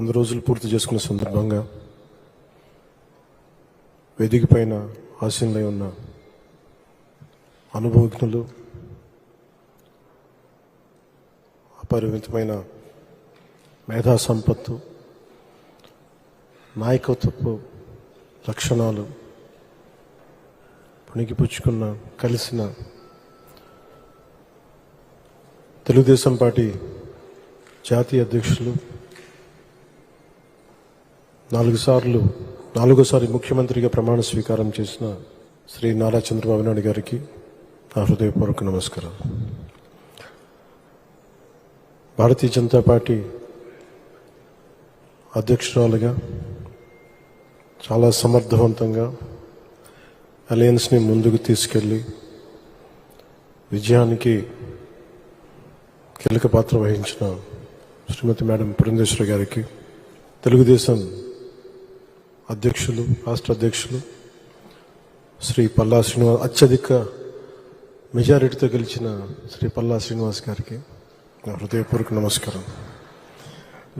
వంద రోజులు పూర్తి చేసుకున్న సందర్భంగా వేదిక పైన ఆశీనులై ఉన్న అనుభవజ్ఞులు అపరిమితమైన మేధా సంపత్తు నాయకత్వపు లక్షణాలు పుణికిపుచ్చుకున్న కలిసిన తెలుగుదేశం పార్టీ జాతీయ అధ్యక్షులు నాలుగు సార్లు నాలుగోసారి ముఖ్యమంత్రిగా ప్రమాణ స్వీకారం చేసిన శ్రీ నారా చంద్రబాబు నాయుడు గారికి నా హృదయపూర్వక నమస్కారం భారతీయ జనతా పార్టీ అధ్యక్షురాలుగా చాలా సమర్థవంతంగా అలయన్స్ని ముందుకు తీసుకెళ్ళి విజయానికి కీలక పాత్ర వహించిన శ్రీమతి మేడం పురంధేశ్వరి గారికి తెలుగుదేశం అధ్యక్షులు రాష్ట్ర అధ్యక్షులు శ్రీ పల్లా శ్రీనివాస్ అత్యధిక మెజారిటీతో గెలిచిన శ్రీ పల్లా శ్రీనివాస్ గారికి నా హృదయపూర్వక నమస్కారం.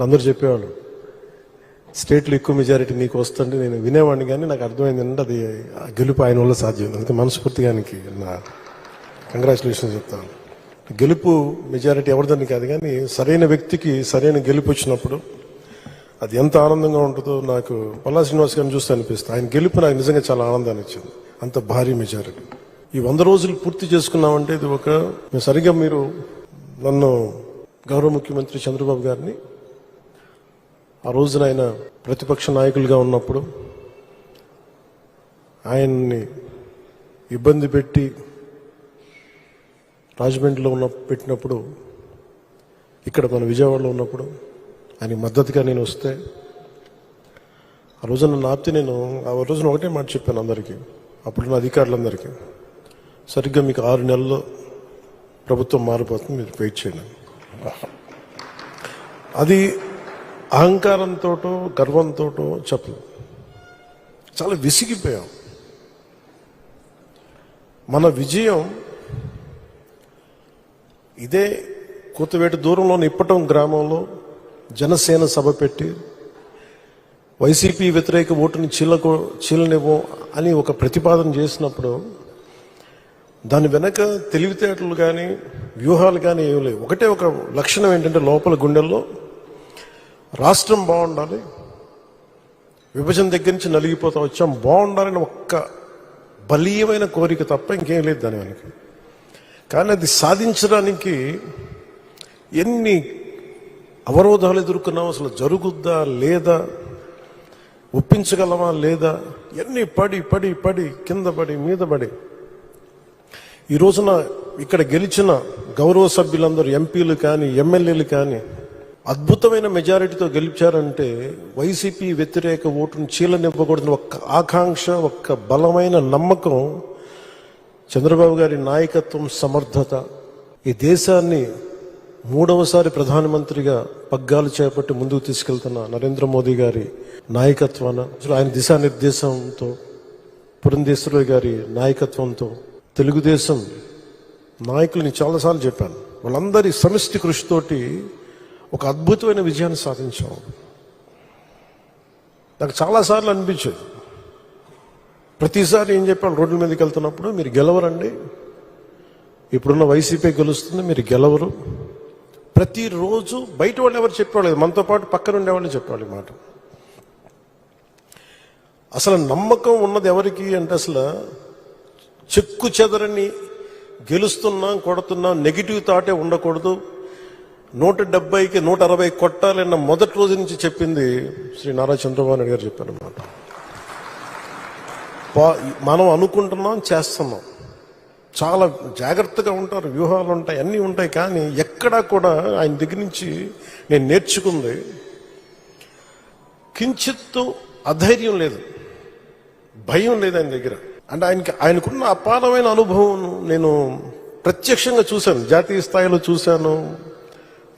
అందరూ చెప్పేవాళ్ళు స్టేట్లో ఎక్కువ మెజారిటీ నీకు వస్తుంటే నేను వినేవాడిని కానీ నాకు అర్థమైంది అంటే అది గెలుపు ఆయన వల్ల సాధ్యం అందుకే మనస్ఫూర్తిగా నా కంగ్రాచులేషన్ చెప్తాను గెలుపు మెజారిటీ ఎవరిదని కాదు కానీ సరైన వ్యక్తికి సరైన గెలుపు వచ్చినప్పుడు అది ఎంత ఆనందంగా ఉంటుందో నాకు పల్లా శ్రీనివాస్ గారిని చూస్తే అనిపిస్తుంది. ఆయన గెలుపు నాకు నిజంగా చాలా ఆనందాన్ని ఇచ్చింది. అంత భారీ మెజారిటీ. ఈ వంద రోజులు పూర్తి చేసుకున్నామంటే ఇది ఒక సరిగ్గా మీరు నన్ను గౌరవ ముఖ్యమంత్రి చంద్రబాబు గారిని ఆ రోజున ఆయన ప్రతిపక్ష నాయకులుగా ఉన్నప్పుడు ఆయన్ని ఇబ్బంది పెట్టి రాజమండ్రిలో ఉన్న పెట్టినప్పుడు ఇక్కడ మన విజయవాడలో ఉన్నప్పుడు ఆయన మద్దతుగా నేను వస్తే ఆ రోజున నన్ను ఆపితే నేను ఆ రోజున ఒకటే మాట చెప్పాను అందరికీ అప్పుడున్న అధికారులందరికీ. సరిగ్గా మీకు ఆరు నెలల్లో ప్రభుత్వం మారిపోతుంది మీరు వెయిట్ చేయండి. అది అహంకారంతోటో గర్వంతోటో చెప్పలేదు చాలా విసిగిపోయాం. మన విజయం ఇదే కూతవేట దూరంలోని ఇప్పటం గ్రామంలో జనసేన సభ పెట్టి వైసీపీ వ్యతిరేక ఓటుని చీలకు చీలనివ్వం అని ఒక ప్రతిపాదన చేసినప్పుడు దాని వెనక తెలివితేటలు కానీ వ్యూహాలు కానీ ఏమి లేవు. ఒకటే ఒక లక్షణం ఏంటంటే లోపల గుండెల్లో రాష్ట్రం బాగుండాలి విభజన దగ్గర నుంచి నలిగిపోతా వచ్చాం బాగుండాలని ఒక్క బలీయమైన కోరిక తప్ప ఇంకేం లేదు దాని వెనక. కానీ అది సాధించడానికి ఎన్ని అవరోధాలు ఎదుర్కొన్నాం? అసలు జరుగుద్దా లేదా? ఒప్పించగలమా లేదా? ఎన్ని పడి పడి పడి కింద పడి మీద పడి. ఈ రోజున ఇక్కడ గెలిచిన గౌరవ సభ్యులందరూ ఎంపీలు కానీ ఎమ్మెల్యేలు కానీ అద్భుతమైన మెజారిటీతో గెలిచారంటే వైసీపీ వ్యతిరేక ఓటును చీలనివ్వకూడదని ఒక్క ఆకాంక్ష ఒక్క బలమైన నమ్మకం చంద్రబాబు గారి నాయకత్వం సమర్థత. ఈ దేశాన్ని మూడవసారి ప్రధానమంత్రిగా పగ్గాలు చేపట్టి ముందుకు తీసుకెళ్తున్న నరేంద్ర మోదీ గారి నాయకత్వాన ఆయన దిశానిర్దేశంతో పురంధేశ్వరి గారి నాయకత్వంతో తెలుగుదేశం నాయకుల్ని చాలాసార్లు చెప్పాను. వాళ్ళందరి సమిష్టి కృషితోటి ఒక అద్భుతమైన విజయాన్ని సాధించాం. నాకు చాలాసార్లు అనిపించేది. ప్రతిసారి ఏం చెప్పాను రోడ్ల మీదకి వెళ్తున్నప్పుడు మీరు గెలవరండి. ఇప్పుడున్న వైసీపీ గెలుస్తుంది మీరు గెలవరు. ప్రతిరోజు బయట వాళ్ళు ఎవరు చెప్పేవాళ్ళు మనతో పాటు పక్కన ఉండేవాళ్ళు చెప్పేవాళ్ళు మాట. అసలు నమ్మకం ఉన్నది ఎవరికి అంటే అసలు చెక్కు చెదరని గెలుస్తున్నాం కొడుతున్నాం నెగిటివ్ థాటే ఉండకూడదు. నూట డెబ్బైకి నూట అరవై కొట్టాలన్న మొదటి రోజు నుంచి చెప్పింది శ్రీ నారా చంద్రబాబు నాయుడు గారు చెప్పారు అన్నమాట. మనం అనుకుంటున్నాం చేస్తున్నాం. చాలా జాగ్రత్తగా ఉంటారు వ్యూహాలు ఉంటాయి అన్నీ ఉంటాయి కానీ ఎక్కడా కూడా ఆయన దగ్గర నుంచి నేను నేర్చుకుంది కించిత్తు అధైర్యం లేదు భయం లేదు ఆయన దగ్గర. అంటే ఆయనకి ఆయనకున్న అపారమైన అనుభవం నేను ప్రత్యక్షంగా చూశాను జాతీయ స్థాయిలో చూశాను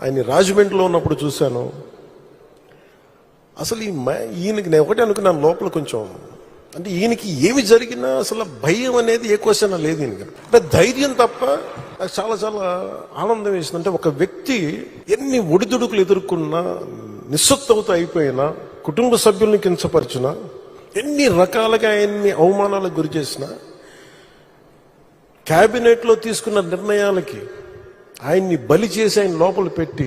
ఆయన రాజమండ్రిలో ఉన్నప్పుడు చూశాను. అసలు ఈ మ- ఈయనకి నేను ఒకటే అనుకున్నాను లోపల కొంచెం అంటే ఈయనకి ఏమి జరిగినా అసలు భయం అనేది ఏ క్వశ్చన్ లేదు ఈయనకి అంటే ధైర్యం తప్ప నాకు చాలా చాలా ఆనందం వేసింది. అంటే ఒక వ్యక్తి ఎన్ని ఒడిదుడుకులు ఎదుర్కొన్నా నిస్సత్తవత అయిపోయినా కుటుంబ సభ్యుల్ని కించపరిచిన ఎన్ని రకాలుగా ఆయన్ని అవమానాలకు గురి చేసినా క్యాబినెట్లో తీసుకున్న నిర్ణయాలకి ఆయన్ని బలి చేసి ఆయన లోపల పెట్టి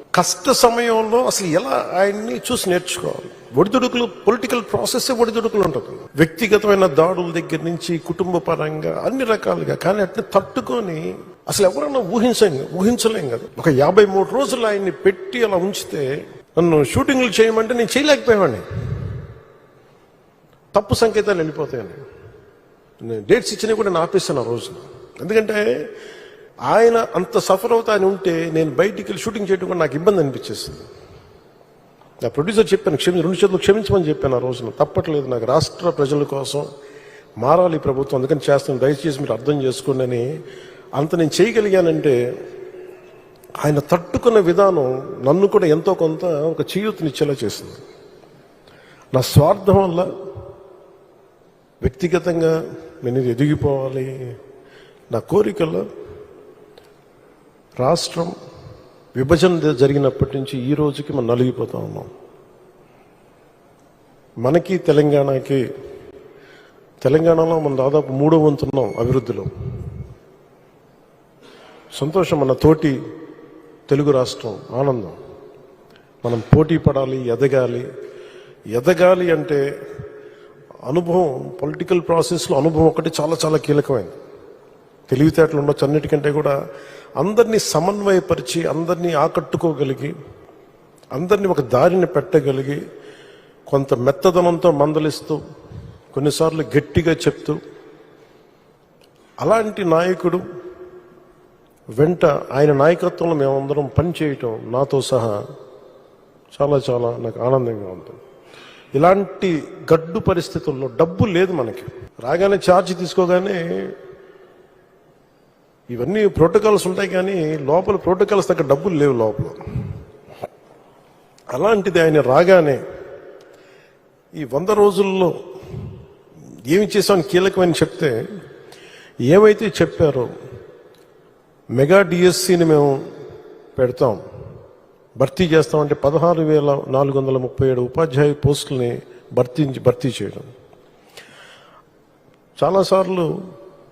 కష్ట సమయంలో అసలు ఎలా ఆయన్ని చూసి నేర్చుకోవాలి? ఒడిదుడుకులు పొలిటికల్ ప్రాసెస్ ఒడిదుడుకులు ఉంటుంది వ్యక్తిగతమైన దాడుల దగ్గర నుంచి కుటుంబ పరంగా అన్ని రకాలుగా. కానీ అట్లా తట్టుకొని అసలు ఎవరన్నా ఊహించం ఊహించలేం కదా. ఒక యాభై మూడు రోజులు ఆయన్ని పెట్టి అలా ఉంచితే నన్ను షూటింగ్లు చేయమంటే నేను చేయలేకపోయావాడిని. తప్పు సంకేతాలు వెళ్ళిపోతాయని. నేను డేట్స్ ఇచ్చినా కూడా నేను ఆపేస్తాను ఆ రోజున. ఎందుకంటే ఆయన అంత సఫర్ అవుతాని ఉంటే నేను బయటికి వెళ్ళి షూటింగ్ చేయడం కూడా నాకు ఇబ్బంది అనిపించేస్తుంది నా ప్రొడ్యూసర్ చెప్పాను క్షమించి రెండు చేతులు క్షమించమని చెప్పాను ఆ రోజున. తప్పట్లేదు నాకు రాష్ట్ర ప్రజల కోసం మారాలి ప్రభుత్వం. అందుకని చేస్తాను. దయచేసి మీరు అర్థం చేసుకోండి అని అంత నేను చేయగలిగానంటే ఆయన తట్టుకున్న విధానం నన్ను కూడా ఎంతో కొంత ఒక చేయూతనిచ్చేలా చేసింది. నా స్వార్థం వల్ల వ్యక్తిగతంగా నేను ఎదిగిపోవాలి. నా కోరికల్లో రాష్ట్రం విభజన జరిగినప్పటి నుంచి ఈ రోజుకి మనం నలిగిపోతా ఉన్నాం. మనకి తెలంగాణకి తెలంగాణలో మనం దాదాపు మూడో వంతున్నాం అభివృద్ధిలో. సంతోషం మన తోటి తెలుగు రాష్ట్రం ఆనందం. మనం పోటీ పడాలి ఎదగాలి. ఎదగాలి అంటే అనుభవం పొలిటికల్ ప్రాసెస్లో అనుభవం ఒకటి చాలా చాలా కీలకమైనది తెలివితేటలు ఉండొచ్చు. అన్నిటికంటే కూడా అందరినీ సమన్వయపరిచి అందరినీ ఆకట్టుకోగలిగి అందరినీ ఒక దారిని పెట్టగలిగి కొంత మెత్తదనంతో మందలిస్తూ కొన్నిసార్లు గట్టిగా చెప్తూ అలాంటి నాయకుడు వెంట ఆయన నాయకత్వంలో మేమందరం పనిచేయటం నాతో సహా చాలా చాలా నాకు ఆనందంగా ఉంటుంది. ఇలాంటి గడ్డు పరిస్థితుల్లో డబ్బు లేదు మనకి. రాగానే ఛార్జ్ తీసుకోగానే ఇవన్నీ ప్రోటోకాల్స్ ఉంటాయి కానీ లోపల ప్రోటోకాల్స్ దగ్గర డబ్బులు లేవు లోపల. అలాంటిది ఆయన రాగానే ఈ వంద రోజుల్లో ఏమి చేసామని కీలకమని చెప్తే ఏమైతే చెప్పారో మెగా డిఎస్సిని మేము పెడతాం. భర్తీ చేస్తామంటే పదహారు వేల నాలుగు వందల ముప్పై ఏడు ఉపాధ్యాయ పోస్టుల్ని భర్తీ భర్తీ చేయడం. చాలాసార్లు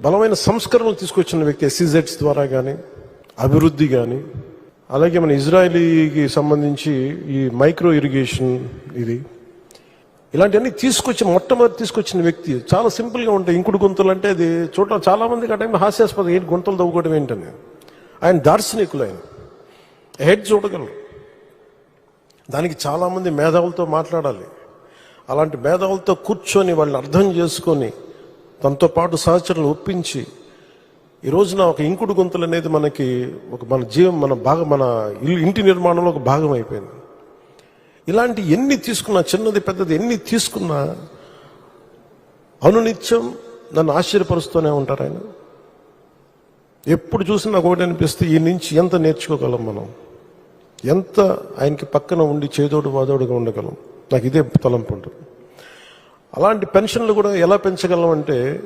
బలమైన సంస్కరణలు తీసుకొచ్చిన వ్యక్తి ఎస్సీజెడ్స్ ద్వారా కానీ అభివృద్ధి కానీ అలాగే మన ఇజ్రాయలీకి సంబంధించి ఈ మైక్రో ఇరిగేషన్ ఇది ఇలాంటివన్నీ తీసుకొచ్చి మొట్టమొదటి తీసుకొచ్చిన వ్యక్తి చాలా సింపుల్గా ఉంటాయి. ఇంకుడు గుంతలు అంటే అది చూడటం చాలామందికి ఆ టైంలో హాస్యాస్పదం ఏంటి? గుంతలు తవ్వుకోవడం ఏంటని. ఆయన దార్శనికులు ఆయన హెడ్ చూడగలరు. దానికి చాలామంది మేధావులతో మాట్లాడాలి. అలాంటి మేధావులతో కూర్చొని వాళ్ళని అర్థం చేసుకొని తనతో పాటు సహచరులు ఒప్పించి ఈ రోజున ఒక ఇంకుడు గొంతులు అనేది మనకి ఒక మన జీవం మన భాగం మన ఇల్లు ఇంటి నిర్మాణంలో ఒక భాగం అయిపోయింది. ఇలాంటి ఎన్ని తీసుకున్నా చిన్నది పెద్దది ఎన్ని తీసుకున్నా అనునిత్యం నన్ను ఆశ్చర్యపరుస్తూనే ఉంటారు ఆయన. ఎప్పుడు చూసినా నాకు ఒకటి అనిపిస్తే ఈ నుంచి ఎంత నేర్చుకోగలం మనం? ఎంత ఆయనకి పక్కన ఉండి చేదోడు వాదోడుగా ఉండగలం? నాకు ఇదే తలంపు ఉంటుంది. అలాంటి పెన్షన్లు కూడా ఎలా పెంచగలం అంటే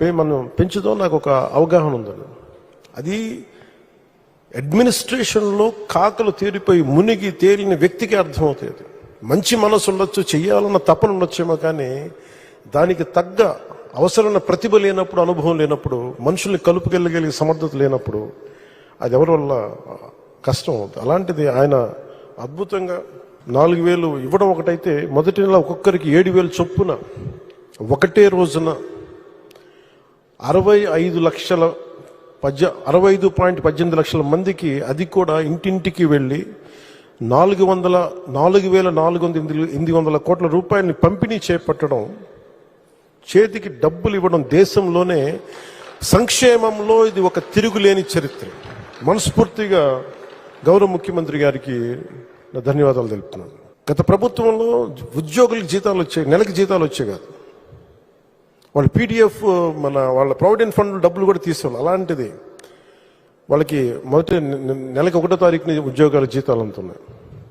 పే- మనం పెంచుతో నాకు ఒక అవగాహన ఉందని అది అడ్మినిస్ట్రేషన్లో కాకలు తీరిపోయి మునిగి తేలిన వ్యక్తికి అర్థమవుతుంది. మంచి మనసు ఉండొచ్చు చేయాలన్న తపన ఉండొచ్చేమో కానీ దానికి తగ్గ అవసరమైన ప్రతిభ లేనప్పుడు అనుభవం లేనప్పుడు మనుషుల్ని కలుపుకెళ్ళగలిగే సమర్థత లేనప్పుడు అది ఎవరి వల్ల కష్టం అవుతుంది. అలాంటిది ఆయన అద్భుతంగా నాలుగు వేలు ఇవ్వడం ఒకటైతే మొదటి నెల ఒక్కొక్కరికి ఏడు వేలు చొప్పున ఒకటే రోజున అరవై ఐదు లక్షల పద్య అరవై ఐదు పాయింట్ పద్దెనిమిది లక్షల మందికి అది కూడా ఇంటింటికి వెళ్ళి నాలుగు వందల నాలుగు వేల నాలుగు వందల ఎనిమిది ఎనిమిది వందల కోట్ల రూపాయలని పంపిణీ చేపట్టడం చేతికి డబ్బులు ఇవ్వడం దేశంలోనే సంక్షేమంలో ఇది ఒక తిరుగులేని చరిత్ర. మనస్ఫూర్తిగా గౌరవ ముఖ్యమంత్రి గారికి నా ధన్యవాదాలు తెలుపుతున్నాను. గత ప్రభుత్వంలో ఉద్యోగులకు జీతాలు వచ్చాయి నెలకి జీతాలు వచ్చాయి కాదు. వాళ్ళ పీడిఎఫ్ మన వాళ్ళ ప్రావిడెంట్ ఫండ్ డబ్బులు కూడా తీసుకోవాలి అలాంటిది వాళ్ళకి మొదటి నెలకి ఒకటో తారీఖున ఉద్యోగాల జీతాలు అందుతున్నాయి